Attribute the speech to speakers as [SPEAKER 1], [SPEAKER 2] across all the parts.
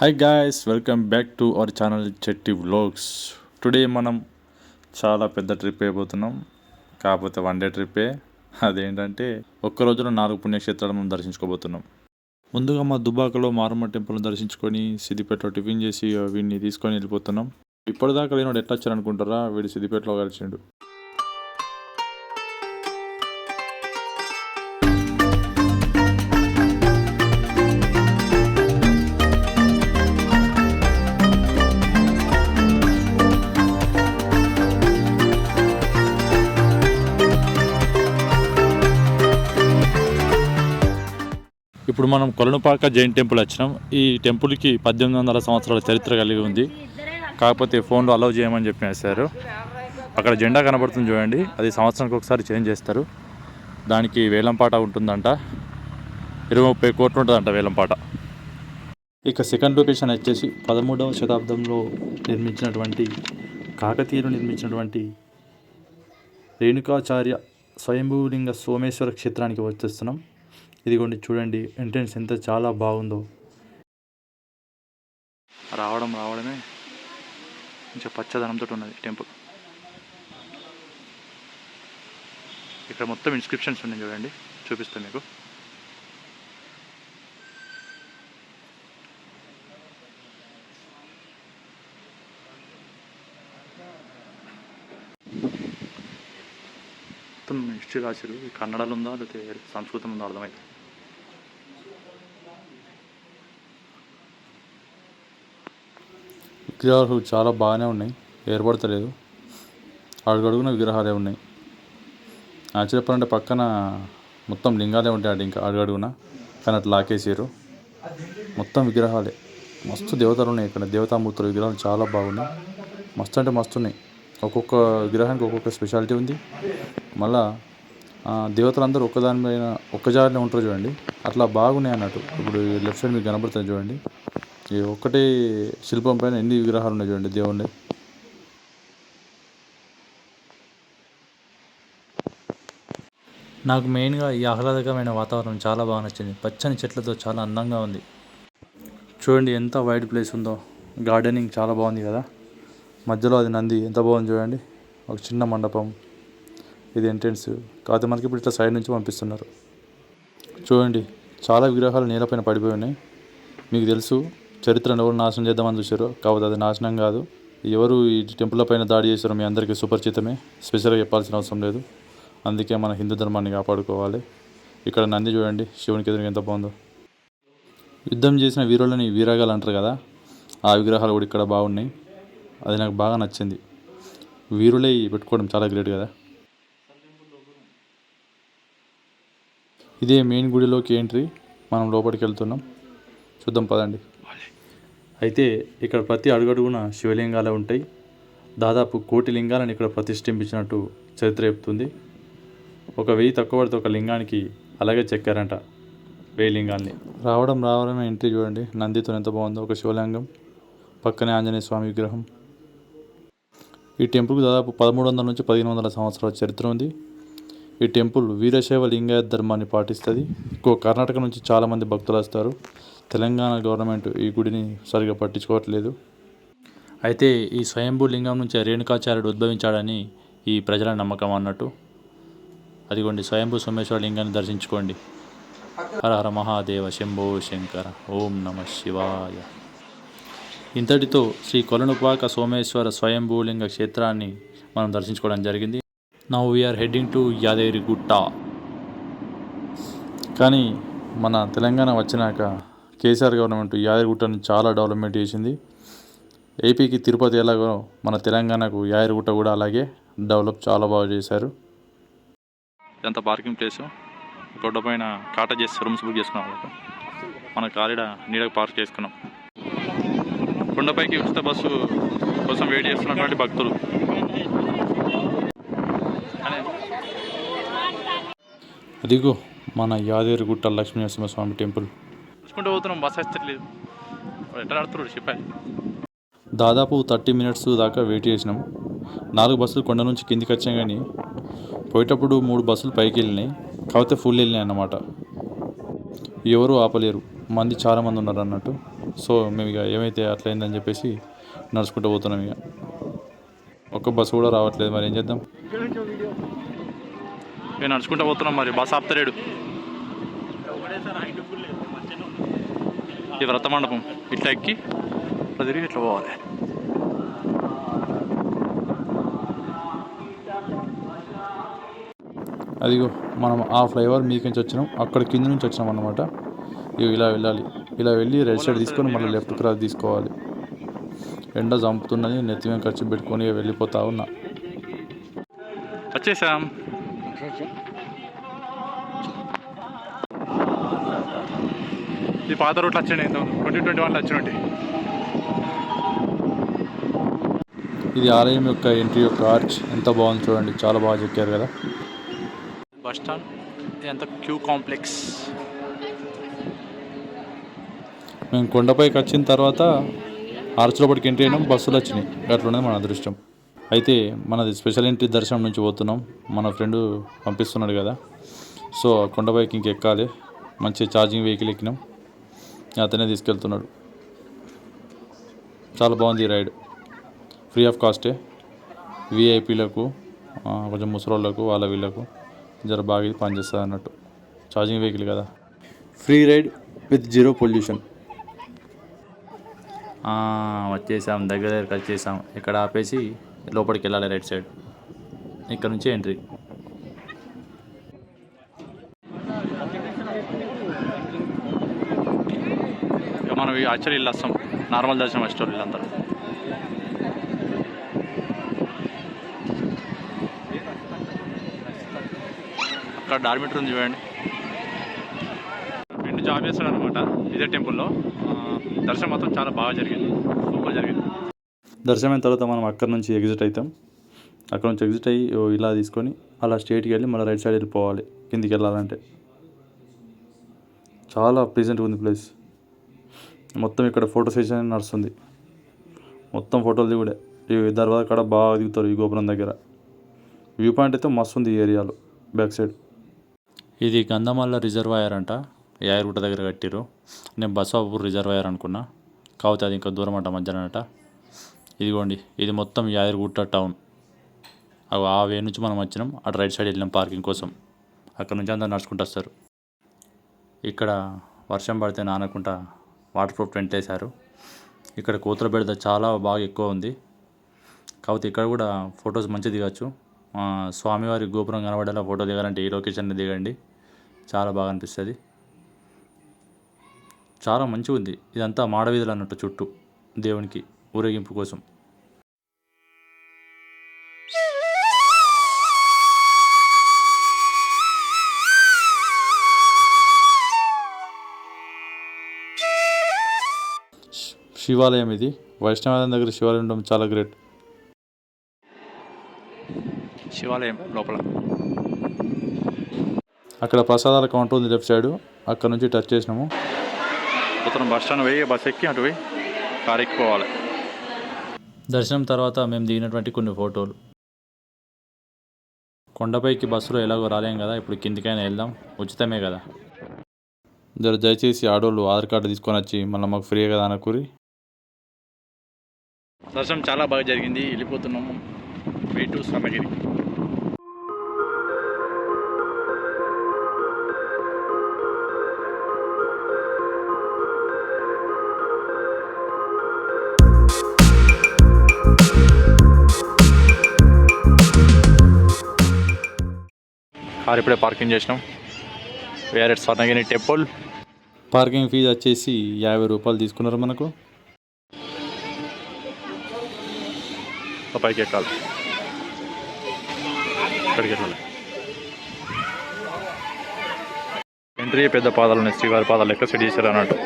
[SPEAKER 1] Hi guys welcome back to our channel Chetti vlogs today మనం చాలా పెద్ద trip అయిపోతున్నాం. కాకపోతే వన్ డే ట్రిప్పే అదేంటంటే ఒక్క రోజులో నాలుగు పుణ్యక్షేత్రాలు మనం దర్శించుకోబోతున్నాం. ముందుగా మా దుబాకలో మారమ్మ టెంపుల్ని దర్శించుకొని సిద్దిపేటలో టిఫిన్ చేసి వీడిని తీసుకొని వెళ్ళిపోతున్నాం. ఇప్పటిదాకా లేనివాడు ఎట్లా వచ్చారనుకుంటారా వీడు సిద్దిపేటలో కలిసిండు. ఇప్పుడు మనం కొలనుపాక జైన్ టెంపుల్ వచ్చినాం. ఈ టెంపుల్కి పద్దెనిమిది వందల సంవత్సరాల చరిత్ర కలిగి ఉంది. కాకపోతే ఫోన్లో అలౌ చేయమని చెప్పి వేశారు. అక్కడ జెండా కనబడుతుంది చూడండి. అది సంవత్సరానికి ఒకసారి చేంజ్ చేస్తారు. దానికి వేలంపాట ఉంటుందంట. ఇరవై ముప్పై కోట్లు ఉంటుందంట వేలంపాట. ఇక సెకండ్ లొకేషన్ వచ్చేసి పదమూడవ శతాబ్దంలో నిర్మించినటువంటి కాకతీయులు నిర్మించినటువంటి రేణుకాచార్య స్వయంభూలింగ సోమేశ్వర క్షేత్రానికి వచ్చేస్తున్నాం. ఇదిగోండి చూడండి ఎంట్రన్స్ ఎంత చాలా బాగుందో. రావడం రావడమే కొంచెం పచ్చదనంతో ఉన్నది టెంపుల్. ఇక్కడ మొత్తం ఇన్స్క్రిప్షన్స్ ఉన్నాయి చూడండి చూపిస్తాను మీకు మొత్తం హిస్టరీ రాశారు. కన్నడలో ఉందా లేకపోతే సంస్కృతం ఉందా అర్థమైంది? విగ్రహాలు చాలా బాగానే ఉన్నాయి. ఏర్పడతలేదు. అడుగడుగున విగ్రహాలే ఉన్నాయి. యాక్చువల్ చెప్పాలంటే పక్కన మొత్తం లింగాలే ఉంటాయి అటు ఇంకా అడుగడుగున. కానీ అట్లా లాకేసారు మొత్తం విగ్రహాలే. మస్తు దేవతలు ఉన్నాయి ఇక్కడ. దేవతామూర్తుల విగ్రహాలు చాలా బాగున్నాయి. మస్తు అంటే మస్తు ఉన్నాయి. ఒక్కొక్క విగ్రహానికి ఒక్కొక్క స్పెషాలిటీ ఉంది. మళ్ళా దేవతలందరూ ఒక్కదాని పైన ఒక్క ఉంటారు చూడండి. అట్లా బాగున్నాయి అన్నట్టు. ఇప్పుడు లెఫ్ట్ సైడ్ మీకు కనబడుతుంది చూడండి. ఈ ఒక్కటే శిల్పం పైన ఎన్ని విగ్రహాలు ఉన్నాయి చూడండి దేవుణ్ణి. నాకు మెయిన్గా ఈ ఆహ్లాదకరమైన వాతావరణం చాలా బాగా నచ్చింది. పచ్చని చెట్లతో చాలా అందంగా ఉంది. చూడండి ఎంత వైడ్ ప్లేస్ ఉందో. గార్డెనింగ్ చాలా బాగుంది కదా. మధ్యలో అది నంది. ఎంత బాగుంది చూడండి. ఒక చిన్న మండపం. ఇది ఎంట్రెన్స్. కాకపోతే మనకి ఇప్పుడు ఇట్లా సైడ్ నుంచి పంపిస్తున్నారు. చూడండి చాలా విగ్రహాలు నేలపైన పడిపోయి ఉన్నాయి. మీకు తెలుసు చరిత్రను ఎవరు నాశనం చేద్దామని చూశారు? కాకపోతే అది నాశనం కాదు. ఎవరు ఈ టెంపుల్ పైన దాడి చేశారో మీ అందరికీ సుపరిచితమే. స్పెషల్గా చెప్పాల్సిన అవసరం లేదు. అందుకే మన హిందూ ధర్మాన్ని కాపాడుకోవాలి. ఇక్కడ నంది చూడండి శివునికి ఎదురు ఎంత బాగుందో. యుద్ధం చేసిన వీరులని వీరగాలు అంటారు కదా ఆ విగ్రహాలు కూడా ఇక్కడ బాగున్నాయి. అది నాకు బాగా నచ్చింది. వీరులే పెట్టుకోవడం చాలా గ్రేట్ కదా. ఇదే మెయిన్ గుడిలోకి ఎంట్రీ మనం లోపలికి వెళ్తున్నాం. చూద్దాం పదండి. అయితే ఇక్కడ ప్రతి అడుగడుగున శివలింగాలే ఉంటాయి. దాదాపు కోటి లింగాలను ఇక్కడ ప్రతిష్ఠింపించినట్టు చరిత్ర చెప్తుంది. ఒక వెయ్యి తక్కువ పడితే ఒక లింగానికి అలాగే చెక్కారంట వెయ్యి లింగాల్ని. రావడం రావడమే ఎంట్రీ చూడండి. నందితో ఎంత బాగుందో ఒక శివలింగం. పక్కనే ఆంజనేయ స్వామి విగ్రహం. ఈ టెంపుల్కి దాదాపు పదమూడు వందల నుంచి పదిహేను వందల సంవత్సరాల చరిత్ర ఉంది. ఈ టెంపుల్ వీరశైవ లింగాయత్ ధర్మాన్ని పాటిస్తుంది. ఎక్కువ కర్ణాటక నుంచి చాలామంది భక్తులు వస్తారు. తెలంగాణ గవర్నమెంట్ ఈ గుడిని సరిగా పట్టించుకోవట్లేదు. అయితే ఈ స్వయంభూ లింగం నుంచి రేణుకాచార్యుడు ఉద్భవించాడని ఈ ప్రజల నమ్మకం అన్నట్టు. అదిగోండి స్వయంభూ సోమేశ్వర లింగాన్ని దర్శించుకోండి. హర హర మహాదేవ శంభో శంకర. ఓం నమ శివాయ. ఇంతటితో శ్రీ కొలనుపాక సోమేశ్వర స్వయంభూలింగ క్షేత్రాన్ని మనం దర్శించుకోవడం జరిగింది. Now we're heading to Yadagirigutta కానీ మన తెలంగాణ వచ్చినాక కేసీఆర్ గవర్నమెంట్ యాదగిరిగుట్టని చాలా డెవలప్మెంట్ చేసింది. ఏపీకి తిరుపతి ఎలాగో మన తెలంగాణకు యాదగిరిగుట్ట కూడా అలాగే డెవలప్ చాలా బాగా చేశారు. ఇదంతా పార్కింగ్ ప్లేస్ రోడ్డు పైన కాట చేసి రూమ్స్ బుక్ చేసుకున్నాం వాళ్ళకు. మన కారిడ నీడకు పార్క్ చేసుకున్నాం. కొండపైకి ఉచిత బస్సు కోసం వెయిట్ చేస్తున్నటువంటి భక్తులు. అదిగో మన యాదగిరిగుట్ట లక్ష్మీ నరసింహస్వామి టెంపుల్. చూసుకుంటూ పోతున్నాం బస్ వస్తలేదు ఎట్లా నడుతున్నాడు చెప్పాలి. దాదాపు థర్టీ మినిట్స్ దాకా వెయిట్ చేసినాం. నాలుగు బస్సులు కొండ నుంచి కిందికి వచ్చాం కానీ పోయేటప్పుడు మూడు బస్సులు పైకి వెళ్ళినాయి. కాకపోతే ఫుల్ వెళ్ళినాయి అన్నమాట. ఎవరు ఆపలేరు. మంది చాలా మంది ఉన్నారు అన్నట్టు. సో మేము ఇక ఏమైతే అట్లయిందని చెప్పేసి నడుచుకుంటూ పోతున్నాం ఇక. ఒక్క బస్సు కూడా రావట్లేదు. మరి ఏం చేద్దాం? ఇక నడుచుకుంటూ పోతున్నాం మరి. బస్ ఆపుతలేడు. ఈ వ్రత మండపం ఇట్లా ఎక్కి ఇట్లా తిరిగి ఇట్లా పోవాలి. అదిగో మనం ఆ ఫ్లైఓవర్ మీక నుంచి వచ్చినాం. అక్కడ కింద నుంచి వచ్చినాం అన్నమాట. ఇవి ఇలా వెళ్ళాలి. ఇలా వెళ్ళి రైట్ సైడ్ తీసుకొని మళ్ళీ లెఫ్ట్ క్రాస్ తీసుకోవాలి. ఎండ చంపుతున్నది నెత్తి మీద ఖర్చు పెట్టుకొని వెళ్ళిపోతా ఉన్నా. వచ్చేసాం. ఈ పాత రూట్లో వచ్చాడు ట్వంటీ ట్వంటీ వన్లో వచ్చినట్టు ఇది ఆలయం యొక్క ఎంట్రీ యొక్క ఆర్చ్. ఎంత బాగుంది చూడండి. చాలా బాగా చెక్కారు కదా. బస్ స్టాండ్ ఎంత క్యూ కాంప్లెక్స్. మేము కొండపైకి వచ్చిన తర్వాత ఆర్చ్ లోపలికి ఎంట్రీ అయినాం. బస్సులు వచ్చినాయి. అట్లున్నది మన అదృష్టం. అయితే మనది స్పెషల్ ఎంట్రీ దర్శనం నుంచి పోతున్నాం. మన ఫ్రెండ్ పంపిస్తున్నాడు కదా. సో కొండపైకి ఇంక ఎక్కాలి. మంచి ఛార్జింగ్ వెహికల్ ఎక్కినాం. అతనే తీసుకెళ్తున్నాడు. చాలా బాగుంది ఈ రైడ్. ఫ్రీ ఆఫ్ కాస్టే విఐపీలకు కొంచెం ముసలోళ్ళకు వాళ్ళ వీళ్ళకు జర బాగా ఇది పనిచేస్తుంది అన్నట్టు. ఛార్జింగ్ వెహికల్ కదా. Free ride with zero pollution. వచ్చేసాం. దగ్గర దగ్గరికి వచ్చేసాం. ఇక్కడ ఆపేసి లోపలికి వెళ్ళాలి రైట్ సైడ్ ఇక్కడ నుంచి ఎంట్రీ ఇక మనం యాక్చువల్లీ ఇల్లు వస్తాం నార్మల్ దర్శనం వచ్చేటోళ్ళు వీళ్ళంతా అక్కడ డార్మిటర్ ఉంది చూడండి. రెండు జాబ్ చేస్తాడు అనమాట ఇదే టెంపుల్లో. దర్శనం మాత్రం చాలా బాగా జరిగింది. సూపర్ జరిగింది. దర్శనం తర్వాత మనం అక్కడ నుంచి ఎగ్జిట్ అవుతాం. అక్కడ నుంచి ఎగ్జిట్ అయ్యి ఇలా తీసుకొని అలా స్టేట్కి వెళ్ళి మళ్ళీ రైట్ సైడ్ వెళ్ళిపోవాలి కిందికి వెళ్ళాలంటే. చాలా ప్లీజెంట్గా ఉంది ప్లేస్. మొత్తం ఇక్కడ ఫోటో సెషన్ నడుస్తుంది. మొత్తం ఫోటోలు దిగుడే. ఈ దర్వాజా కాడ బాగా దిగుతారు ఈ గోపురం దగ్గర. వ్యూ పాయింట్ అయితే మస్తు ఉంది ఈ ఏరియాలో బ్యాక్ సైడ్. ఇది గంధమల్ల రిజర్వాయర్ అంట. యాయర్గుట్ట దగ్గర కట్టిరు నేను బసవాపూర్ రిజర్వాయర్ అనుకున్నా. కాకపోతే అది ఇంకా దూరం అంట మధ్యాహ్నం అంట. ఇదిగోండి ఇది మొత్తం యాదగిరిగుట్ట టౌన్. అవి ఆ వే నుంచి మనం వచ్చినాం. అటు రైట్ సైడ్ వెళ్ళినాం పార్కింగ్ కోసం. అక్కడ నుంచి అందరు నడుచుకుంటూ వస్తారు. ఇక్కడ వర్షం పడితే నానకుండా వాటర్ ప్రూఫ్ టెంట్ వేశారు. ఇక్కడ కోతుల బెడద చాలా బాగా ఎక్కువ ఉంది. కాకపోతే ఇక్కడ కూడా ఫొటోస్ మంచిగా దిగచ్చు. స్వామివారి గోపురం కనబడేలా ఫోటో దిగాలంటే ఈ లొకేషన్ దిగండి. చాలా బాగా అనిపిస్తుంది. చాలా మంచిగా ఉంది ఇదంతా మాడవీధులు అన్నట్టు చుట్టూ దేవునికి. ఊరేగింపు కోసం శివాలయం ఇది. వైష్ణవాలయం దగ్గర శివాలయం ఉండడం చాలా గ్రేట్. శివాలయం లోపల. అక్కడ ప్రసాదాల కౌంటర్ ఉంది లెఫ్ట్ సైడ్. అక్కడ నుంచి టచ్ చేసినాము. ఉత్తరం బస్ స్టాండ్ పోయి బస్ ఎక్కి అటు పోయి కార్ ఎక్కిపోవాలి. దర్శనం తర్వాత మేము దిగినటువంటి కొన్ని ఫోటోలు. కొండపైకి బస్సులో ఎలాగో రాలేం కదా ఇప్పుడు కిందికైనా వెళ్దాం ఉచితమే కదా. జర దయచేసి ఆడోళ్ళు ఆధార్ కార్డు తీసుకొని వచ్చి మళ్ళీ మాకు ఫ్రీ కదా అనకూరి దర్శనం చాలా బాగా జరిగింది వెళ్ళిపోతున్నాము. Way to Samagiri. కార్ ఇప్పుడే పార్కింగ్ చేసినాం. వేరే స్వర్ణగిరి టెంపుల్ పార్కింగ్ ఫీజు వచ్చేసి యాభై రూపాయలు తీసుకున్నారు మనకు. పైకి ఎక్కాలి. ఇక్కడికి వెళ్ళాలి ఎంట్రీ పెద్ద పాదాలు ఉన్నాయి. శ్రీవారి పాదాలు లెక్క సెట్ చేశారు అన్నట్టు.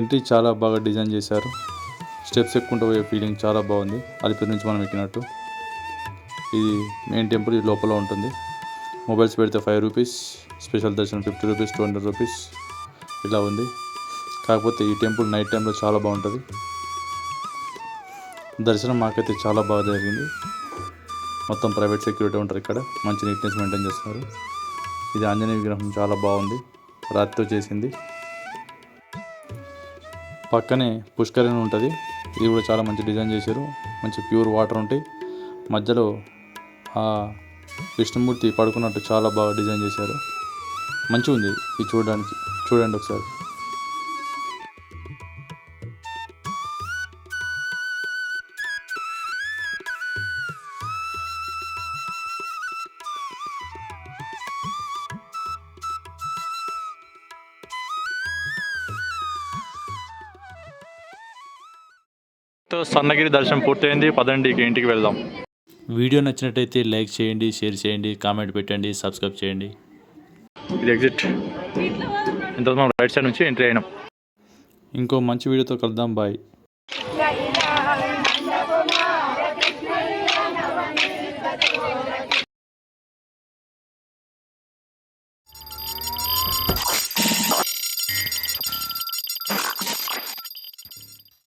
[SPEAKER 1] ఎంట్రీ చాలా బాగా డిజైన్ చేశారు. స్టెప్స్ ఎక్కుంటూ పోయే ఫీలింగ్ చాలా బాగుంది. అలిపిరి నుంచి మనం ఎక్కినట్టు. ఇది మెయిన్ టెంపుల్ ఇది లోపల ఉంటుంది. మొబైల్స్ పెడితే ఫైవ్ రూపీస్ స్పెషల్ దర్శనం fifty rupees two hundred rupees ఇలా ఉంది. కాకపోతే ఈ టెంపుల్ నైట్ టైంలో చాలా బాగుంటుంది. దర్శనం మాకైతే చాలా బాగా జరిగింది. మొత్తం ప్రైవేట్ సెక్యూరిటీ ఉంటారు ఇక్కడ. మంచి నీట్నెస్ మెయింటైన్ చేస్తున్నారు. ఇది ఆంజనేయ విగ్రహం చాలా బాగుంది. రాతితో చేసింది. పక్కనే పుష్కరిణి ఉంటుంది. ఇది కూడా చాలా మంచి డిజైన్ చేశారు. మంచి ప్యూర్ వాటర్ ఉంటాయి. మధ్యలో ఆ విష్ణుమూర్తి పడుకున్నట్టు చాలా బాగా డిజైన్ చేశారు. మంచిగా ఉంది ఇది చూడడానికి. చూడండి ఒకసారి. తో స్వర్ణగిరి దర్శనం పూర్తయింది. పదండి ఇంటికి వెళ్దాం. వీడియో నచ్చినట్టయితే లైక్ చేయండి షేర్ చేయండి కామెంట్ పెట్టండి సబ్స్క్రైబ్ చేయండి. ఇది ఎగ్జిట్. ఇంత మనం రైట్ సైడ్ నుంచి ఎంట్రీ అయినాం. ఇంకో మంచి వీడియోతో కలుద్దాం. బాయ్